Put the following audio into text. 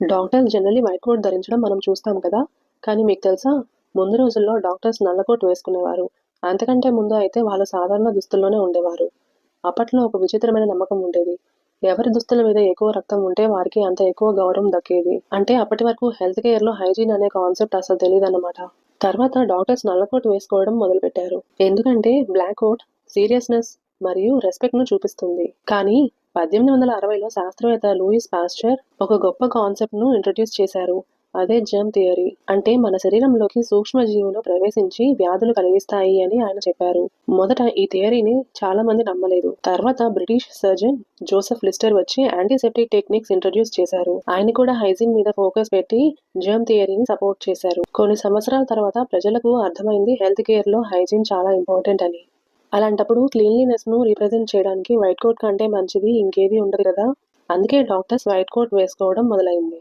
Doctors generally white coat ధరించడం మనం చూస్తాం కదా. కానీ మీకు తెలుసా? ముందు రోజుల్లో డాక్టర్స్ నల్ల కోట్ వేసుకునేవారు. అంతకంటే ముందు అయితే వాళ్ళు సాధారణ దుస్తుల్లోనే ఉండేవారు. అప్పట్లో ఒక విచిత్రమైన నమ్మకం ఉండేది. ఎవరి దుస్తుల మీద ఎక్కువ రక్తం ఉంటే వారికి అంత ఎక్కువ గౌరవం దక్కేది. అంటే అప్పటి వరకు హెల్త్ కేర్లో హైజీన్ అనే కాన్సెప్ట్ అసలు తెలియదు అన్నమాట తర్వాత డాక్టర్స్ నల్ల కోట్ వేసుకోవడం మొదలుపెట్టారు. ఎందుకంటే బ్లాక్ కోట్ సీరియస్నెస్ మరియు రెస్పెక్ట్ను చూపిస్తుంది. కానీ పద్దెనిమిది వందల అరవైలో శాస్త్రవేత్త లూయిస్ పాస్చర్ ఒక గొప్ప కాన్సెప్ట్ను ఇంట్రడ్యూస్ చేశారు. అదే జర్మ్ థియరీ అంటే మన శరీరంలోకి సూక్ష్మ జీవులు ప్రవేశించి వ్యాధులు కలిగిస్తాయి అని ఆయన చెప్పారు. మొదట ఈ థియరీని చాలా మంది నమ్మలేదు. తర్వాత బ్రిటిష్ సర్జన్ జోసెఫ్ లిస్టర్ వచ్చి యాంటీసెప్టిక్ టెక్నిక్స్ ఇంట్రడ్యూస్ చేశారు. ఆయన కూడా హైజీన్ మీద ఫోకస్ పెట్టి జర్మ్ థియరీని సపోర్ట్ చేశారు. కొన్ని సంవత్సరాల తర్వాత ప్రజలకు అర్థమైంది హెల్త్ కేర్లో హైజీన్ చాలా ఇంపార్టెంట్ అని. అలాంటప్పుడు క్లీన్లీనెస్ను రిప్రజెంట్ చేయడానికి వైట్ కోట్ కంటే మంచిది ఇంకేది ఉండదు కదా. అందుకే డాక్టర్స్ వైట్ కోట్ వేసుకోవడం మొదలైంది.